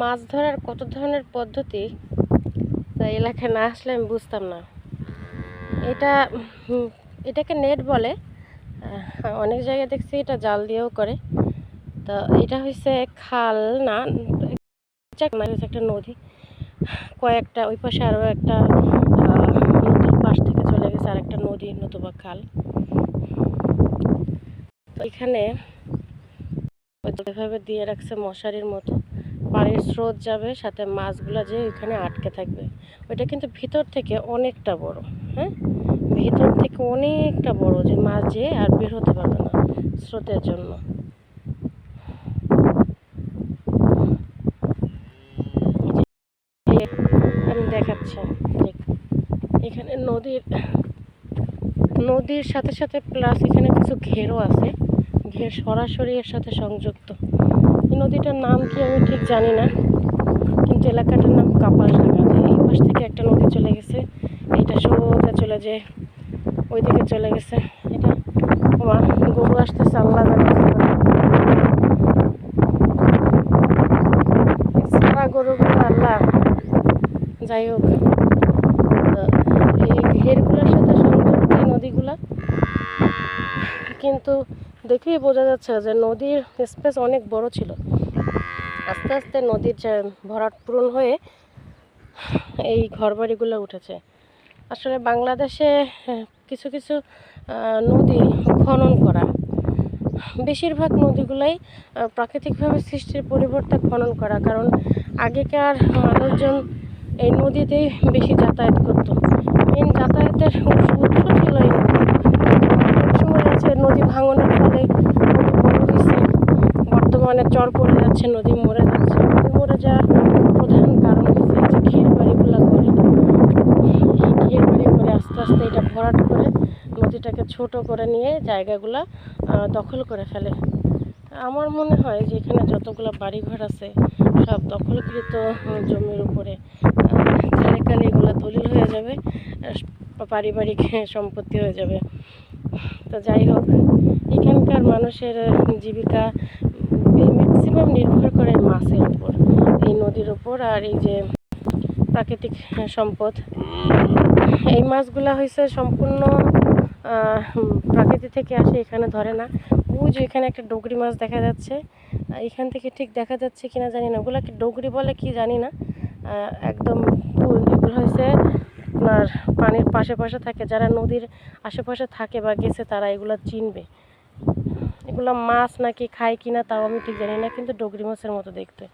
মাছ ধরার কত ধরনের পদ্ধতি? তা এলাকায় না আসলে আমি বুঝতাম না। এটা এটাকে নেট বলে। অনেক জায়গায় দেখছি এটা জাল দিয়েও করে। তো এটা হচ্ছে খাল, না হচ্ছে একটা নদী। কয়েকটা, ওই পাশে আরও একটা নদীর পাশ থেকে চলে গেছে আর একটা নদী নতুবা খাল। এখানে এভাবে দিয়ে রাখছে মশারির মতো। পানির স্রোত যাবে, সাথে মাছগুলো যে ওইখানে আটকে থাকবে। ওইটা কিন্তু ভিতর থেকে অনেকটা বড় হ্যাঁ? ভিতর থেকে অনেকটা বড় যে মাছ যে আর বের হতে পারবে না স্রোতের জন্য। আমি দেখাচ্ছি এখানে নদীর নদীর সাথে সাথে প্লাস এখানে কিছু ঘেরও আছে। ঘের সরাসরি এর সাথে সংযুক্ত। নদীটার নাম কি আমি ঠিক জানি না, কিন্তু এলাকাটার নাম কাপাসডাঙ্গা যে এই পাশ থেকে একটা নদী চলে গেছে এটা সোজা চলে যায়, ওইদিকে চলে গেছে। এটা আমার গরু আসতেছে, আল্লাহ সারা গরুগুলো আল্লাহ, যাই হোক। এই ঘেরগুলোর সাথে সংযুক্ত নদীগুলা, কিন্তু দেখেই বোঝা যাচ্ছে যে নদীর স্পেস অনেক বড় ছিল। আস্তে আস্তে নদীর যে ভরাট পূরণ হয়ে এই ঘরবাড়িগুলো উঠেছে। আসলে বাংলাদেশে কিছু কিছু নদী খনন করা, বেশিরভাগ নদীগুলাই প্রাকৃতিকভাবে সৃষ্টির পরিবর্তে খনন করা, কারণ আগেকার মানুষজন এই নদীতেই বেশি যাতায়াত করতো। মেন যাতায়াতের উৎস উৎস ছিল এই নদী অনেক সময় আছে নদী ভাঙনের ফলে নদী বড় হয়েছে বর্তমানে চর পড়ে যাচ্ছে, নদী মরে যাচ্ছে। নদী মরে যাওয়ার প্রধান কারণ হচ্ছে ঘের বাড়িগুলো করে। ঘের বাড়ি করে আস্তে আস্তে এটা ভরাট করে নদীটাকে ছোট করে নিয়ে জায়গাগুলো দখল করে ফেলে। আমার মনে হয় যে এখানে যতগুলো বাড়িঘর আছে, সব দখলকৃত জমির উপরে। কালে কালে এগুলো দলিল হয়ে যাবে পারিবারিক সম্পত্তি হয়ে যাবে। তো যাই হোক, এখানকার মানুষের জীবিকা ম্যাক্সিমাম নির্ভর করে মাছের উপর, এই নদীর উপর আর এই যে প্রাকৃতিক সম্পদ। এই মাছগুলা হয়েছে সম্পূর্ণ প্রকৃতি থেকে আসে, এখানে ধরে না। ওই যে এখানে একটা ডগরি মাছ দেখা যাচ্ছে। এখান থেকে ঠিক দেখা যাচ্ছে কিনা জানি না। ওগুলাকে ডগরি বলে কি জানি না। একদম এগুলো হয়েছে আপনার পানির পাশে পাশে থাকে। যারা নদীর আশেপাশে থাকে বা গেছে তারা এগুলো চিনবে। এগুলো মাছ নাকি খায় কিনা তাও আমি ঠিক জানি না, কিন্তু ডগরি মাছের মতো দেখতে।